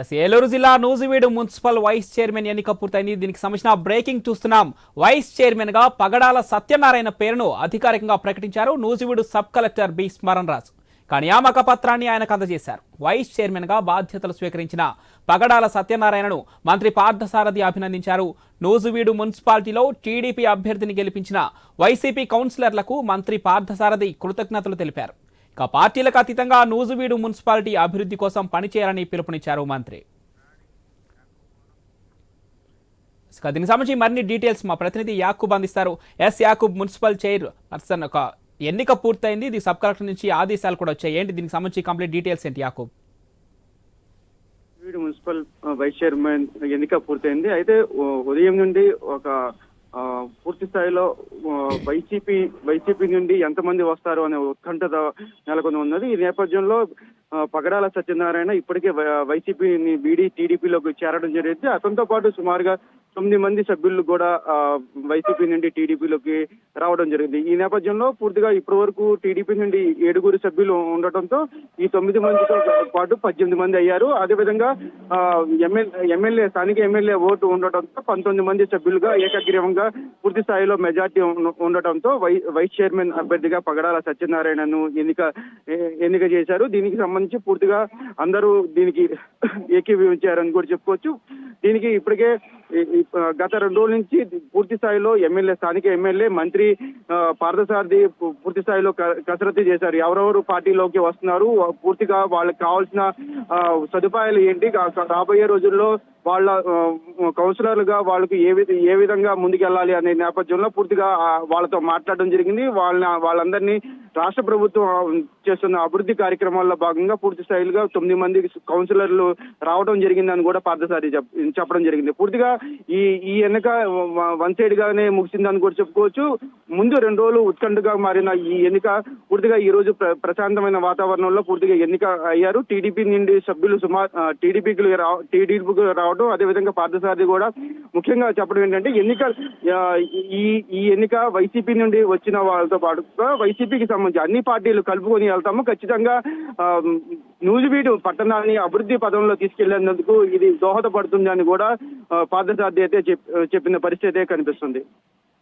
Yes, Eluru జిల్లా Nuzvid municipal vice chairman ఎన్నిక పూర్తయింది. దీనికి సంబంధించిన బ్రేకింగ్ చూస్తున్నాం. వైస్ చైర్మన్గా పగడాల సత్యనారాయణ పేరును అధికారికంగా ప్రకటించారు Nuzvid sub collector B Smaran Raju కానీ నియామక పత్రాన్ని ఆయనకు అందజేశారు. వైస్ చైర్మన్గా బాధ్యతలు స్వీకరించిన పగడాల సత్యనారాయణను మంత్రి పార్థసారథి అభినందించారు. నూజివీడు మున్సిపాలిటీలో టీడీపీ అభ్యర్థిని గెలిపించిన వైసీపీ కౌన్సిలర్లకు మంత్రి పార్థసారథి కృతజ్ఞతలు తెలిపారు. ఇక పార్టీలకు అతీతంగా నూజువీడు మున్సిపాలిటీ అభివృద్ధి కోసం పనిచేయాలని పిలుపునిచ్చారు మంత్రి. దీనికి సంబంధించి మరిన్ని డీటెయిల్స్ మా ప్రతినిధి యాకూబ్ అందిస్తారు. S Yakub municipal chairperson ఒక ఎన్నిక పూర్తయింది. ఇది సబ్ కలెక్టర్ నుంచి ఆదేశాలు కూడా వచ్చాయి. ఏంటి దీనికి సంబంధించి కంప్లీట్ డీటెయిల్స్ ఏంటి యాకూబ్? మున్సిపల్ వైస్ చైర్మన్ ఎన్నిక పూర్తయింది. అయితే ఉదయం నుండి ఒక పూర్తి స్థాయిలో వైసీపీ వైసీపీ నుండి ఎంతమంది వస్తారు అనే ఉత్కంఠ నెలకొని ఉన్నది. ఈ నేపథ్యంలో పగడాల సత్యనారాయణ ఇప్పటికే వై- వైసీపీని బీడీ టీడీపీలోకి చేరడం జరిగింది. అతనితో పాటు సుమారుగా తొమ్మిది మంది సభ్యులు కూడా వైసీపీ నుండి టీడీపీలోకి రావడం జరిగింది. ఈ నేపథ్యంలో పూర్తిగా ఇప్పటి వరకు టీడీపీ నుండి ఏడుగురు సభ్యులు ఉండటంతో ఈ తొమ్మిది మందితో పాటు పద్దెనిమిది మంది అయ్యారు. అదేవిధంగా ఎమ్మెల్యే ఎమ్మెల్యే స్థానిక ఎమ్మెల్యే ఓటు ఉండటంతో పంతొమ్మిది మంది సభ్యులుగా ఏకగ్రీవంగా పూర్తి స్థాయిలో మెజార్టీ ఉండటంతో వై వైస్ చైర్మన్ అభ్యర్థిగా పగడాల సత్యనారాయణను ఎన్నిక ఎన్నిక చేశారు. దీనికి సంబంధించి పూర్తిగా అందరూ దీనికి ఏకీభవించారని కూడా చెప్పుకోవచ్చు. దీనికి ఇప్పటికే గత రెండు రోజుల నుంచి పూర్తి స్థాయిలో ఎమ్మెల్యే స్థానిక ఎమ్మెల్యే మంత్రి ఆ, పార్థసారథి పూర్తి స్థాయిలో కసరత్తు చేశారు. ఎవరెవరు పార్టీలోకి వస్తున్నారు? పూర్తిగా వాళ్ళకి కావాల్సిన సదుపాయాలు ఏంటి? రాబోయే రోజుల్లో వాళ్ళ కౌన్సిలర్లుగా వాళ్ళకి ఏ ఏ విధంగా ముందుకెళ్ళాలి అనే నేపథ్యంలో పూర్తిగా వాళ్ళతో మాట్లాడడం జరిగింది. వాళ్ళ వాళ్ళందరినీ రాష్ట్ర ప్రభుత్వం చేస్తున్న అభివృద్ధి కార్యక్రమాల్లో భాగంగా పూర్తి స్థాయిలుగా తొమ్మిది మంది కౌన్సిలర్లు రావడం జరిగిందని కూడా పార్థసారి చెప్పడం జరిగింది. పూర్తిగా ఈ ఈ ఎన్నిక వన్ సైడ్ గానే ముగిసిందని కూడా చెప్పుకోవచ్చు. ముందు రెండు రోజులు ఉత్కంఠగా మారిన ఈ ఎన్నిక పూర్తిగా ఈ రోజు ప్ర- ప్రశాంతమైన వాతావరణంలో పూర్తిగా ఎన్నిక అయ్యారు. టీడీపీ నుండి సభ్యులు సుమారు టీడీపీకి టీడీపీకి రావడం అదేవిధంగా పార్థసారథి కూడా ముఖ్యంగా చెప్పడం ఏంటంటే ఎన్నిక ఈ ఈ ఎన్నిక వైసీపీ నుండి వచ్చిన వాళ్ళతో పాటుగా వైసీపీకి సంబంధించి అన్ని పార్టీలు కలుపుకొని వెళ్తాము. ఖచ్చితంగా నూజివీడు పట్టణాన్ని అభివృద్ధి పదంలో తీసుకెళ్ళేందుకు ఇది దోహదపడుతుంది అని కూడా ఆ, పార్థసారథి అయితే చెప్పిన పరిస్థితి కనిపిస్తుంది.